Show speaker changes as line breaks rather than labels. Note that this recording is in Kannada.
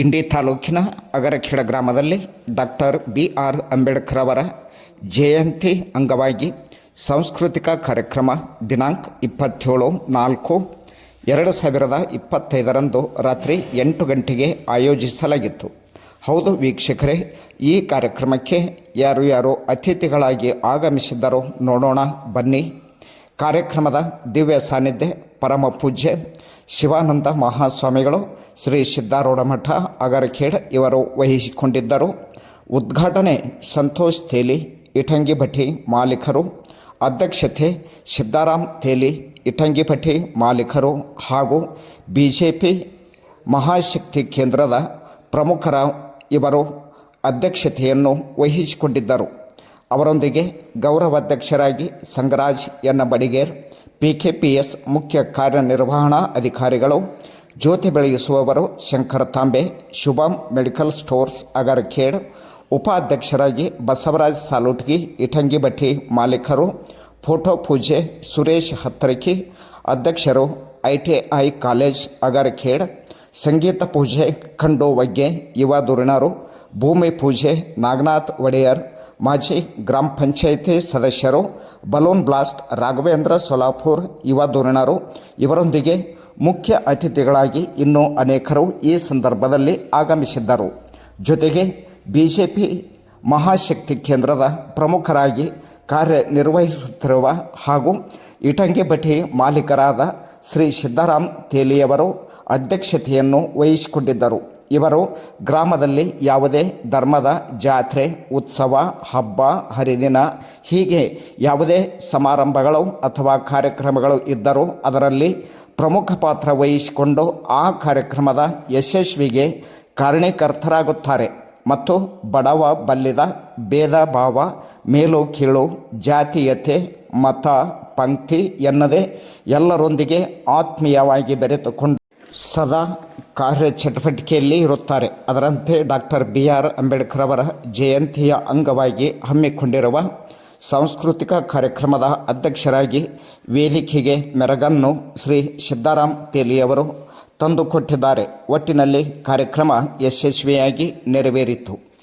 ಇಂಡಿ ತಾಲೂಕಿನ ಅಗರಖೇಡ ಗ್ರಾಮದಲ್ಲಿ ಡಾಕ್ಟರ್ ಬಿ ಆರ್ ಅಂಬೇಡ್ಕರ್ ಅವರ ಜಯಂತಿ ಅಂಗವಾಗಿ ಸಾಂಸ್ಕೃತಿಕ ಕಾರ್ಯಕ್ರಮ ದಿನಾಂಕ ಇಪ್ಪತ್ತೇಳು ನಾಲ್ಕು, ಎರಡು ಸಾವಿರದ ಇಪ್ಪತ್ತೈದರಂದು ರಾತ್ರಿ ಎಂಟು ಗಂಟೆಗೆ ಆಯೋಜಿಸಲಾಗಿತ್ತು. ಹೌದು ವೀಕ್ಷಕರೇ, ಈ ಕಾರ್ಯಕ್ರಮಕ್ಕೆ ಯಾರು ಯಾರು ಅತಿಥಿಗಳಾಗಿ ಆಗಮಿಸಿದ್ದರೋ ನೋಡೋಣ ಬನ್ನಿ. ಕಾರ್ಯಕ್ರಮದ ದಿವ್ಯ ಸಾನ್ನಿಧ್ಯ, ಪರಮ ಪೂಜ್ಯ ಶಿವಾನಂದ ಮಹಾಸ್ವಾಮಿಗಳು ಶ್ರೀ ಸಿದ್ಧಾರೂಢ ಮಠ, ಅಗರಖೇಡ್ ಇವರು ವಹಿಸಿಕೊಂಡಿದ್ದರು. ಉದ್ಘಾಟನೆ ಸಂತೋಷ್ ತೇಲಿ, ಇಟಂಗಿ ಭಟಿ ಮಾಲೀಕರು. ಅಧ್ಯಕ್ಷತೆ ಸಿದ್ದಾರಾಮ್ ತೇಲಿ, ಇಟಂಗಿ ಭಟಿ ಮಾಲೀಕರು ಹಾಗೂ ಬಿ ಜೆ ಪಿ ಮಹಾಶಕ್ತಿ ಕೇಂದ್ರದ ಪ್ರಮುಖರ ಇವರು ಅಧ್ಯಕ್ಷತೆಯನ್ನು ವಹಿಸಿಕೊಂಡಿದ್ದರು. ಅವರೊಂದಿಗೆ ಗೌರವಾಧ್ಯಕ್ಷರಾಗಿ ಸಂಗರಾಜ್ ಎನ್ನ Badiger P K P S ಮುಖ್ಯ ಕಾರ್ಯನಿರ್ವಹಣಾ ಅಧಿಕಾರಿಗಳು, ಜ್ಯೋತಿ ಬೆಳಗಿಸುವವರು ಶಂಕರ ತಾಂಬೆ, ಶುಭಂ ಮೆಡಿಕಲ್ ಸ್ಟೋರ್ಸ್ ಅಗರ್ಖೇಡ್, ಉಪಾಧ್ಯಕ್ಷರಾಗಿ ಬಸವರಾಜ್ ಸಾಲುಟ್ಗಿ, ಇಟಂಗಿ ಭಟ್ಟಿ ಮಾಲೀಕರು, ಫೋಟೋ ಪೂಜೆ ಸುರೇಶ್ ಹತ್ತರಕಿ ಅಧ್ಯಕ್ಷರು I T I college Agarkhed, Sangeeta Pooja ಖಂಡೋ ವಗ್ಗೆ ಯುವ ದುರಿಣರು ಭೂಮಿ ಪೂಜೆ ನಾಗನಾಥ್ ಒಡೆಯರ್ ಮಾಜಿ ಗ್ರಾಮ ಪಂಚಾಯಿತಿ ಸದಸ್ಯರು ಬಲೂನ್ ಬ್ಲಾಸ್ಟ್ ರಾಘವೇಂದ್ರ ಸೊಲಾಪುರ್, ಯುವ ಧೋರಣರು ಇವರೊಂದಿಗೆ ಮುಖ್ಯ ಅತಿಥಿಗಳಾಗಿ ಇನ್ನೂ ಅನೇಕರು ಈ ಸಂದರ್ಭದಲ್ಲಿ ಆಗಮಿಸಿದ್ದರು. ಜೊತೆಗೆ ಬಿ ಜೆ ಪಿ ಮಹಾಶಕ್ತಿ ಕೇಂದ್ರದ ಪ್ರಮುಖರಾಗಿ ಕಾರ್ಯನಿರ್ವಹಿಸುತ್ತಿರುವ ಹಾಗೂ ಇಟಂಗಿ ಭಟ್ಟಿ ಮಾಲೀಕರಾದ ಶ್ರೀ ಸಿದ್ದರಾಮ್ ತೇಲಿಯವರು ಅಧ್ಯಕ್ಷತೆಯನ್ನು ವಹಿಸಿಕೊಂಡಿದ್ದರು. ಇವರು ಗ್ರಾಮದಲ್ಲಿ ಯಾವುದೇ ಧರ್ಮದ ಜಾತ್ರೆ, ಉತ್ಸವ, ಹಬ್ಬ, ಹರಿದಿನ, ಹೀಗೆ ಯಾವುದೇ ಸಮಾರಂಭಗಳು ಅಥವಾ ಕಾರ್ಯಕ್ರಮಗಳು ಇದ್ದರೂ ಅದರಲ್ಲಿ ಪ್ರಮುಖ ಪಾತ್ರ ವಹಿಸಿಕೊಂಡು ಆ ಕಾರ್ಯಕ್ರಮದ ಯಶಸ್ವಿಗೆ ಕಾರಣೀಕರ್ತರಾಗುತ್ತಾರೆ. ಮತ್ತು ಬಡವ, ಬಲ್ಲಿದ, ಭೇದ ಭಾವ, ಮೇಲು, ಕೀಳು ಜಾತೀಯತೆ ಮತ, ಪಂಕ್ತಿ ಎನ್ನದೇ ಎಲ್ಲರೊಂದಿಗೆ ಆತ್ಮೀಯವಾಗಿ ಬೆರೆತುಕೊಂಡು ಸದಾ ಕಾರ್ಯಚಟುವಟಿಕೆಯಲ್ಲಿ ಇರುತ್ತಾರೆ. ಅದರಂತೆ ಡಾಕ್ಟರ್ ಬಿ ಆರ್ ಅಂಬೇಡ್ಕರ್ ಅವರ ಜಯಂತಿಯ ಅಂಗವಾಗಿ ಹಮ್ಮಿಕೊಂಡಿರುವ ಸಾಂಸ್ಕೃತಿಕ ಕಾರ್ಯಕ್ರಮದ ಅಧ್ಯಕ್ಷರಾಗಿ ವೇದಿಕೆಗೆ ಮೆರಗನ್ನು ಶ್ರೀ ಸಿದ್ದಾರಾಮ್ ತೇಲಿಯವರು ತಂದುಕೊಟ್ಟಿದ್ದಾರೆ. ಒಟ್ಟಿನಲ್ಲಿ ಕಾರ್ಯಕ್ರಮ ಯಶಸ್ವಿಯಾಗಿ ನೆರವೇರಿತು.